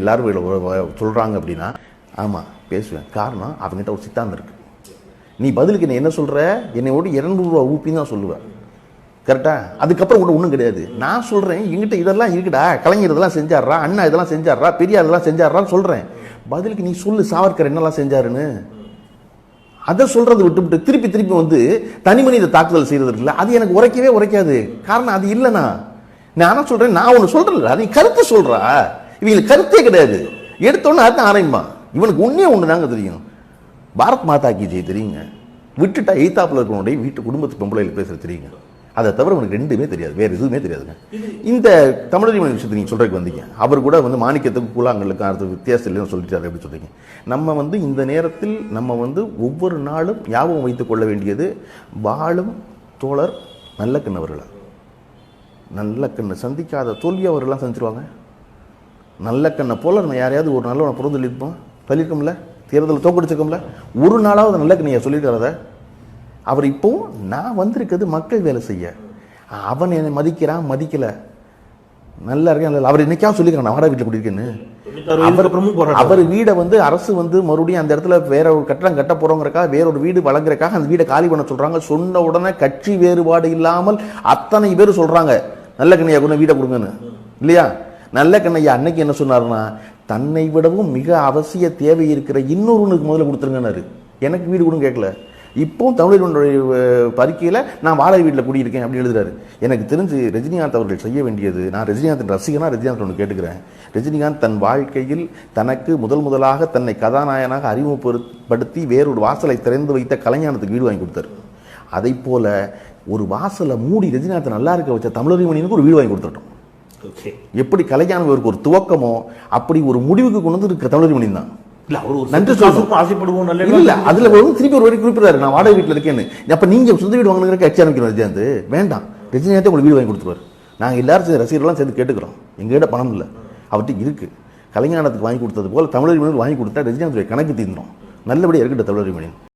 எல்லாரும் சொல்கிறாங்க அப்படின்னா ஆமாம் பேசுவேன். காரணம் அவங்ககிட்ட ஒரு சித்தாந்தம் இருக்குது நீ பதிலுக்கு நீ என்ன சொல்கிற என்னையோடு இரநூறுவா ஊப்பின்னு தான் சொல்லுவேன் கரெக்டாக அதுக்கப்புறம் கூட ஒன்றும் கிடையாது. நான் சொல்கிறேன் எங்கிட்ட இதெல்லாம் இருக்குடா. கலைஞர் இதெல்லாம் செஞ்சாடுறா அண்ணா இதெல்லாம் செஞ்சாடுறா பெரியார் இதெல்லாம் செஞ்சாடுறான்னு சொல்கிறேன் பதிலுக்கு நீ சொல்லு சாவர்கர் என்னெல்லாம் செஞ்சாருன்னு. அதை சொல்றதை விட்டுவிட்டு திருப்பி திருப்பி வந்து தனி மனித தாக்குதல் செய்கிறது இருக்குல்ல அது எனக்கு உரைக்கவே உரைக்காது. காரணம் அது இல்லைண்ணா. நான் சொல்கிறேன் நான் ஒன்று சொல்கிறேன்ல நீ கருத்து சொல்கிறா இவங்களுக்கு கருத்தே கிடையாது. எடுத்தோன்னு அதான் ஆரம்பிமா இவனுக்கு ஒன்றே ஒன்று தாங்க தெரியும். பாரத் மாதா கி ஜெய் தெரியுங்க. விட்டுட்டா எய்தாப்புல இருக்கிறவனுடைய வீட்டு குடும்பத்து பொம்பளையில் பேசுகிறது தெரியுங்க. அதை தவிர உனக்கு ரெண்டுமே தெரியாது. வேறு எதுவுமே தெரியாதுங்க. இந்த தமிழறி விஷயத்தை நீங்கள் சொல்கிறதுக்கு வந்தீங்க. அவர் கூட வந்து மாணிக்கத்துக்கு கூலாங்களுக்கு அடுத்த வித்தியாசம் இல்லைன்னு சொல்லிட்டாரு அப்படின்னு சொல்கிறீங்க நம்ம வந்து இந்த நேரத்தில் நம்ம வந்து ஒவ்வொரு நாளும் ஞாபகம் வைத்துக் கொள்ள வேண்டியது வாழும் தோழர் நல்ல கண்ணவர்களா நல்ல கண்ணை சந்திக்காத தோல்வி அவர்கள்லாம் சந்திச்சிருவாங்க. நல்ல கண்ணை போல நம்ம யாரையாவது ஒரு நல்லவனை புறம் சொல்லியிருப்போம் சொல்லியிருக்கோம்ல? தேர்தலில் தோக்கடிச்சிருக்கோம்ல? ஒரு நாளாவது நல்ல கண்ணையை சொல்லியிருக்கிறத அவர் இப்போவும் நான் வந்திருக்கிறது மக்கள் வேலை செய்ய. அவன் என்னை மதிக்கிறான் மதிக்கல. நல்லா இருக்கேன் நல்லா- அவர் என்னைக்காவது சொல்லிக்கிறான் நான் வாடகை வீட்டில் குடியிருக்கேன்னு அவர் வீடை வந்து அரசு வந்து மறுபடியும் அந்த இடத்துல வேற ஒரு கட்டடம் கட்ட போறோங்கிறக்காக வேற ஒரு வீடு வழங்குறக்காக அந்த வீடை காலி பண்ண சொல்றாங்க. சொன்ன உடனே கட்சி வேறுபாடு இல்லாமல் அத்தனை பேர் சொல்றாங்க நல்ல கண்ணையா கூட வீடை கொடுங்கன்னு. இல்லையா? நல்ல கண்ணையா அன்னைக்கு என்ன சொன்னார்னா தன்னை விடவும் மிக அவசிய தேவை இருக்கிற இன்னொருவனுக்கு முதல்ல கொடுத்துருங்கன்னாரு. எனக்கு வீடு கூட கேட்கல. இப்போ தமிழர்களுடைய பறிக்கையில் நான் வாழை வீட்டில் குடியிருக்கேன் அப்படி எழுதுறாரு. எனக்கு தெரிஞ்சு ரஜினிகாந்த் அவர்கள் செய்ய வேண்டியது நான் ரஜினிகாந்தின் ரசிகனா ரஜினிகாந்த் ஒன்று கேட்டுக்கிறேன். ரஜினிகாந்த் தன் வாழ்க்கையில் தனக்கு முதல் முதலாக தன்னை கதாநாயகனாக அறிமுகப்படுத்தி வேறொரு வாசலை திறந்து வைத்த கலைஞானத்துக்கு வீடு வாங்கி கொடுத்தாரு. அதை போல ஒரு வாசலை மூடி ரஜினிகாந்த் நல்லா இருக்க வச்ச தமிழறிமணியனுக்கு ஒரு வீடு வாங்கி கொடுத்துட்டோம். எப்படி இவருக்கு ஒரு துவக்கமோ அப்படி ஒரு முடிவுக்கு கொண்டு வந்து இருக்க தமிழறிமணி தான். இல்ல அவர் ஒரு நன்றி ஆசைப்படுவோம் நல்ல இல்ல அதுல ஒரு திருப்பி ஒரு வாட்டி குறிப்பிடாரு நான் வாடகை வீட்டுல இருக்கேன்னு. அப்ப நீங்க சொந்த வீடு வாங்கணுங்கிற கட்சி ஆரம்பிக்கணும் ரஜினிகாந்த்? வேண்டாம். ரஜினிகாந்தே உங்களுக்கு வீடு வாங்கி கொடுத்துருவாரு. நாங்க எல்லாரும் சேர்ந்து ரசிகர்கள்லாம் சேர்ந்து கேட்டுக்கிறோம். எங்ககிட்ட பணம் இல்லை. அவர்கிட்ட இருக்கு. கலைஞானத்துக்கு வாங்கி கொடுத்தது போல தமிழர் வாங்கி கொடுத்தா ரஜினிகாந்த் கணக்கு தீர்ந்தோம் நல்லபடியா இருக்கட்டும் தமிழர்